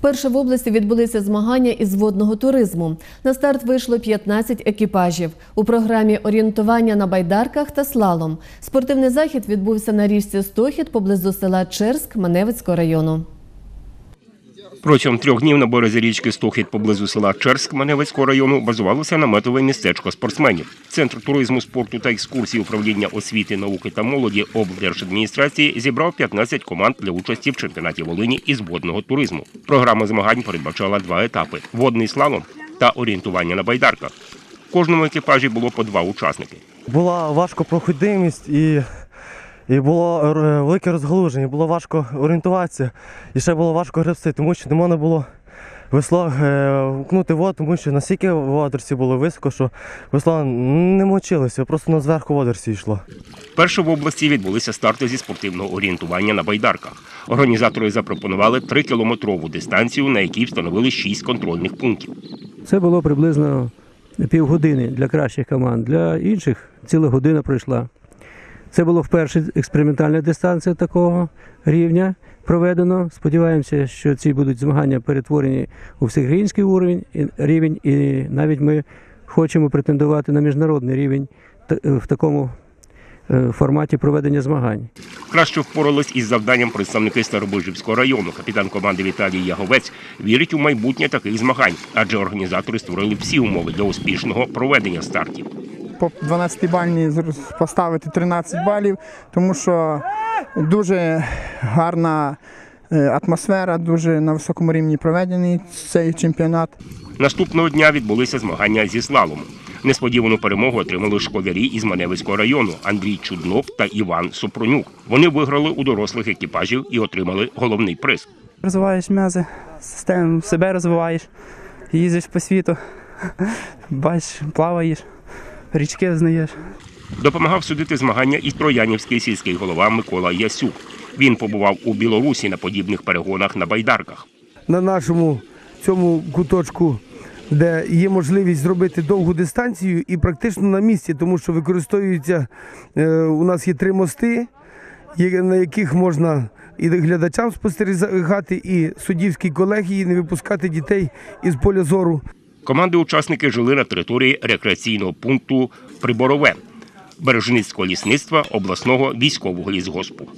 Вперше в області відбулися змагання із водного туризму. На старт вийшло 15 екіпажів. У програмі орієнтування на байдарках та слалом. Спортивний захід відбувся на річці Стохід поблизу села Черськ Маневицького району. Протягом трьох днів на березі річки Стохід поблизу села Черськ Маневицького району базувалося наметове містечко спортсменів. Центр туризму, спорту та екскурсій управління освіти, науки та молоді облдержадміністрації зібрав 15 команд для участі в чемпіонаті Волині із водного туризму. Програма змагань передбачала два етапи: водний слалом та орієнтування на байдарках. В кожному екіпажі було по два учасники. Була важко проходимість і, і було е, велике розгалуження, було важко орієнтуватися і ще було важко гребсти, тому що не можна було весло е, вкнути воду, тому що настільки в водорсі було високо, що весло не мочилося, просто на зверху водорсі йшло. Вперше в області відбулися старти зі спортивного орієнтування на байдарках. Організатори запропонували 3-кілометрову дистанцію, на якій встановили 6 контрольних пунктів. Це було приблизно півгодини для кращих команд. Для інших ціла година пройшла. Це було вперше експериментальна дистанція такого рівня проведено. Сподіваємося, що ці будуть змагання перетворені у уровень рівень, і навіть ми хочемо претендувати на міжнародний рівень в такому е, форматі проведення змагань. Краще впорались із завданням представники Старобижівського району. Капітан команди Віталій Яговець вірить у майбутнє таких змагань, адже організатори створили всі умови для успішного проведення стартів. По 12-бальній зр- поставити 13 балів, тому що дуже гарна е, атмосфера, дуже на високому рівні проведений цей чемпіонат. Наступного дня відбулися змагання зі слалом. Несподівану перемогу отримали школярі із Маневицького району Андрій Чуднов та Іван Супронюк. Вони виграли у дорослих екіпажів і отримали головний приз. розвиваєш м'язи, систему себе розвиваєш, їздиш по світу, бачиш, плаваєш, річки знаєш. Допомагав судити змагання і троянівський сільський голова Микола Ясюк. Він побував у Білорусі на подібних перегонах на байдарках. на нашому цьому куточку, де є можливість зробити довгу дистанцію і практично на місці, тому що використовуються е, у нас є три мости, на яких можна і глядачам спостерігати, і суддівській колегії не випускати дітей із поля зору. Команди-учасники жили на території рекреаційного пункту Приборове, Бережницького лісництва обласного військового лісгоспу.